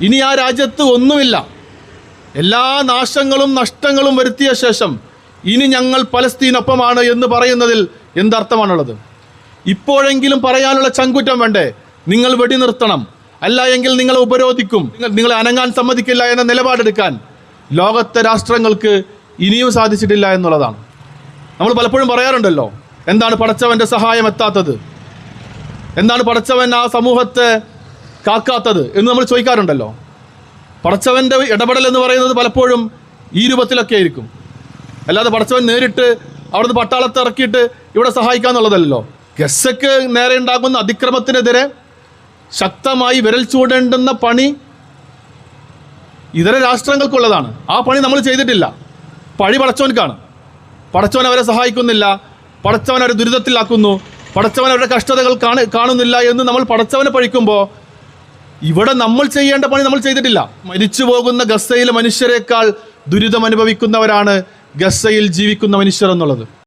ഇനി ആ രാജ്യത്ത് ഒന്നുമില്ല. എല്ലാ നാശങ്ങളും നഷ്ടങ്ങളും വരുത്തിയ ശേഷം ഇനി ഞങ്ങൾ പലസ്തീനൊപ്പമാണ് എന്ന് പറയുന്നതിൽ എന്തർത്ഥമാണുള്ളത്? ഇപ്പോഴെങ്കിലും പറയാനുള്ള ചങ്കുറ്റം വേണ്ടേ? നിങ്ങൾ വെടിനിർത്തണം. അല്ല എങ്കിൽ നിങ്ങളെ ഉപരോധിക്കും. നിങ്ങൾ നിങ്ങളെ അനങ്ങാൻ സമ്മതിക്കില്ല എന്ന നിലപാടെടുക്കാൻ ലോകത്തെ രാഷ്ട്രങ്ങൾക്ക് ഇനിയും സാധിച്ചിട്ടില്ല എന്നുള്ളതാണ്. നമ്മൾ പലപ്പോഴും പറയാറുണ്ടല്ലോ എന്താണ് പടച്ചവന്റെ സഹായം എത്താത്തത്? എന്താണ് പടച്ചവൻ ആ സമൂഹത്തെ കാക്കാത്തത് എന്ന് നമ്മൾ ചോദിക്കാറുണ്ടല്ലോ. പടച്ചവന്റെ ഇടപെടൽ എന്ന് പറയുന്നത് പലപ്പോഴും ഈ രൂപത്തിലൊക്കെ ആയിരിക്കും. അല്ലാതെ പടച്ചവൻ നേരിട്ട് അവിടുന്ന് പട്ടാളത്തെ ഇറക്കിയിട്ട് ഇവിടെ സഹായിക്കാന്നുള്ളതല്ലോ ഗസക്ക് നേരെ ഉണ്ടാകുന്ന അതിക്രമത്തിനെതിരെ ശക്തമായി വിരൽ ചൂടേണ്ടുന്ന പണി ഇതര രാഷ്ട്രങ്ങൾക്കുള്ളതാണ്. ആ പണി നമ്മൾ ചെയ്തിട്ടില്ല. പഴി പടച്ചവൻക്കാണ്. പടച്ചവൻ അവരെ സഹായിക്കുന്നില്ല. പടച്ചവൻ അവരെ ദുരിതത്തിലാക്കുന്നു. പടച്ചവൻ അവരുടെ കഷ്ടതകൾ കാണുന്നില്ല എന്ന് നമ്മൾ പടച്ചവനെ പഴിക്കുമ്പോൾ ഇവിടെ നമ്മൾ ചെയ്യേണ്ട പണി നമ്മൾ ചെയ്തിട്ടില്ല. മരിച്ചു പോകുന്ന ഗസയിലെ മനുഷ്യരെക്കാൾ ദുരിതം അനുഭവിക്കുന്നവരാണ് ഗസയിൽ ജീവിക്കുന്ന മനുഷ്യർ എന്നുള്ളത്.